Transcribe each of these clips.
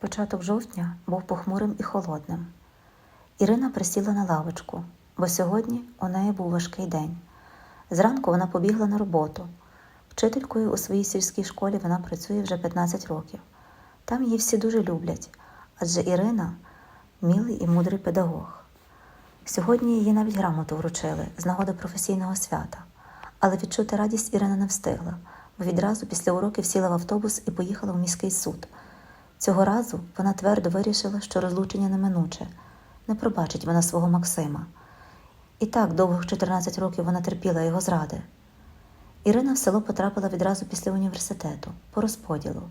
Початок жовтня був похмурим і холодним. Ірина присіла на лавочку, бо сьогодні у неї був важкий день. Зранку вона побігла на роботу. Вчителькою у своїй сільській школі вона працює вже 15 років. Там її всі дуже люблять, адже Ірина мілий і мудрий педагог. Сьогодні її навіть грамоту вручили з нагоди професійного свята, але відчути радість Ірина не встигла, бо відразу після уроків сіла в автобус і поїхала в міський суд. Цього разу вона твердо вирішила, що розлучення неминуче, не пробачить вона свого Максима. І так довгих 14 років вона терпіла його зради. Ірина в село потрапила відразу після університету, по розподілу,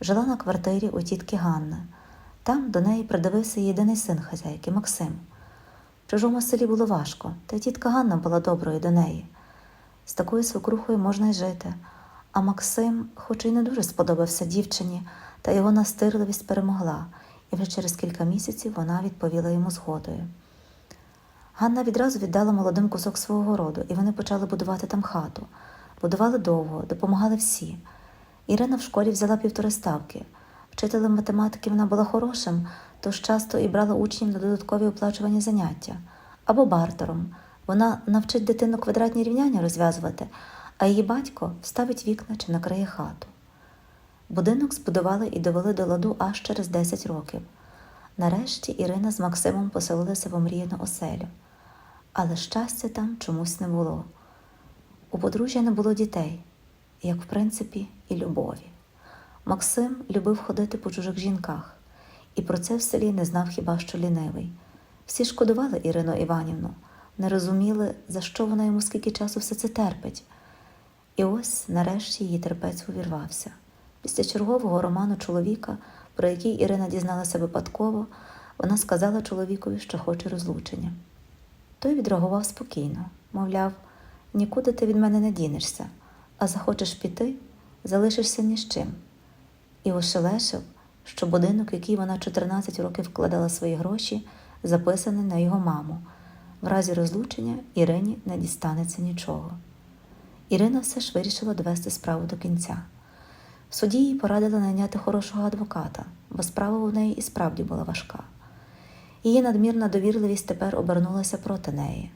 жила на квартирі у тітки Ганни. Там до неї придивився єдиний син хазяйки Максим. В чужому селі було важко, та й тітка Ганна була доброю до неї. З такою свекрухою можна й жити. А Максим, хоч і не дуже сподобався дівчині, та його настирливість перемогла, і вже через кілька місяців вона відповіла йому згодою. Ганна відразу віддала молодим кусок свого городу, і вони почали будувати там хату. Будували довго, допомагали всі. Ірина в школі взяла півтори ставки. Вчителем математики вона була хорошим, тож часто і брала учнів на додаткові оплачувані заняття або бартером. Вона навчить дитину квадратні рівняння розв'язувати, а її батько вставить вікна чи накриє хату. Будинок збудували і довели до ладу аж через 10 років. Нарешті Ірина з Максимом поселилися в омріяну оселю, але щастя там чомусь не було. У подружжя не було дітей, як в принципі і любові. Максим любив ходити по чужих жінках, і про це в селі не знав хіба що лінивий. Всі шкодували Ірину Іванівну, не розуміли, за що вона йому скільки часу все це терпить. І ось нарешті її терпець увірвався. Після чергового роману чоловіка, про який Ірина дізналася випадково, вона сказала чоловікові, що хоче розлучення. Той відреагував спокійно, мовляв, нікуди ти від мене не дінешся, а захочеш піти, залишишся ні з чим. І ошелешив, що будинок, який вона 14 років вкладала свої гроші, записаний на його маму. В разі розлучення Ірині не дістанеться нічого. Ірина все ж вирішила довести справу до кінця. В суді їй порадили найняти хорошого адвоката, бо справа у неї і справді була важка. Її надмірна довірливість тепер обернулася проти неї.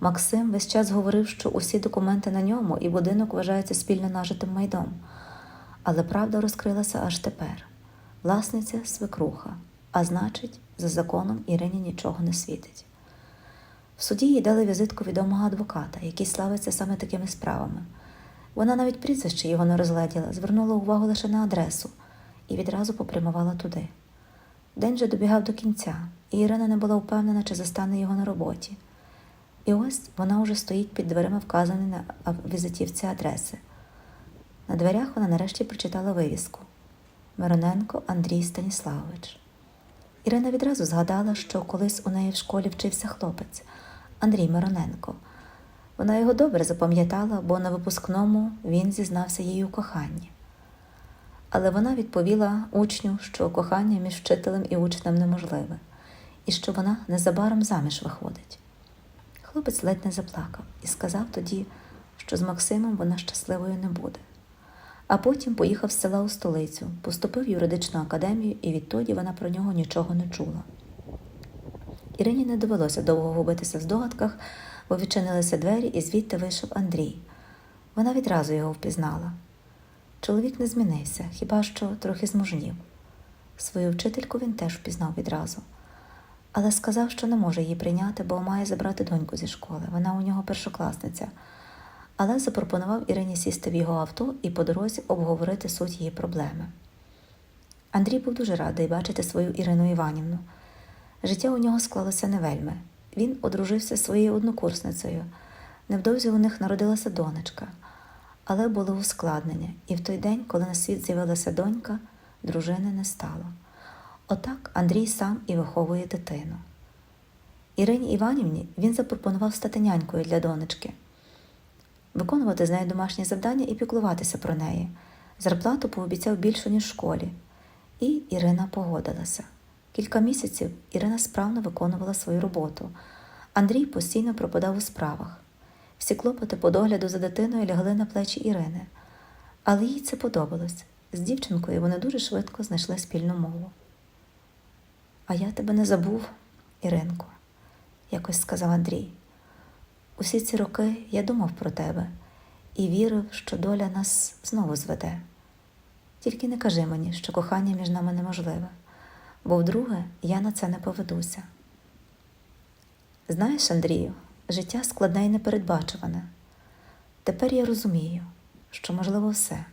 Максим весь час говорив, що усі документи на ньому і будинок вважаються спільно нажитим майдом. Але правда розкрилася аж тепер. Власниця свекруха, а значить, за законом Ірині нічого не світить. В суді їй дали візитку відомого адвоката, який славиться саме такими справами. Вона навіть прізвище його не розгледіла, звернула увагу лише на адресу і відразу попрямувала туди. День же добігав до кінця, і Ірина не була впевнена, чи застане його на роботі. І ось вона вже стоїть під дверима, вказані на візитівці адреси. На дверях вона нарешті прочитала вивіску Мироненко Андрій Станіславович. Ірина відразу згадала, що колись у неї в школі вчився хлопець Андрій Мироненко. Вона його добре запам'ятала, бо на випускному він зізнався їй у коханні. Але вона відповіла учню, що кохання між вчителем і учнем неможливе, і що вона незабаром заміж виходить. Хлопець ледь не заплакав і сказав тоді, що з Максимом вона щасливою не буде. А потім поїхав з села у столицю, поступив в юридичну академію, і відтоді вона про нього нічого не чула. Ірині не довелося довго губитися в здогадках, бо відчинилися двері, і звідти вийшов Андрій. Вона відразу його впізнала. Чоловік не змінився, хіба що трохи змужнів. Свою вчительку він теж впізнав відразу, але сказав, що не може її прийняти, бо має забрати доньку зі школи. Вона у нього першокласниця. Але запропонував Ірині сісти в його авто і по дорозі обговорити суть її проблеми. Андрій був дуже радий бачити свою Ірину Іванівну. Життя у нього склалося не вельми. Він одружився зі своєю однокурсницею. Невдовзі у них народилася донечка, але було ускладнення, і в той день, коли на світ з'явилася донька, дружини не стало. Отак Андрій сам і виховує дитину. Ірині Іванівні він запропонував стати нянькою для донечки, виконувати з нею домашні завдання і піклуватися про неї. Зарплату пообіцяв більшу, ніж в школі. І Ірина погодилася. Кілька місяців Ірина справно виконувала свою роботу. Андрій постійно пропадав у справах. Всі клопоти по догляду за дитиною лягли на плечі Ірини. Але їй це подобалось. З дівчинкою вони дуже швидко знайшли спільну мову. А я тебе не забув, Іринко, якось сказав Андрій. Усі ці роки я думав про тебе і вірив, що доля нас знову зведе. Тільки не кажи мені, що кохання між нами неможливе, бо вдруге я на це не поведуся. Знаєш, Андрію, життя складне і непередбачуване. Тепер я розумію, що можливо все.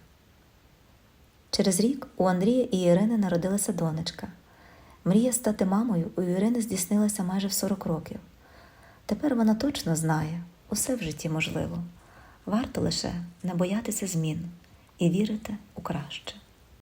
Через рік у Андрія і Ірини народилася донечка. Мрія стати мамою у Ірини здійснилася майже в 40 років. Тепер вона точно знає, усе в житті можливо. Варто лише не боятися змін і вірити у краще.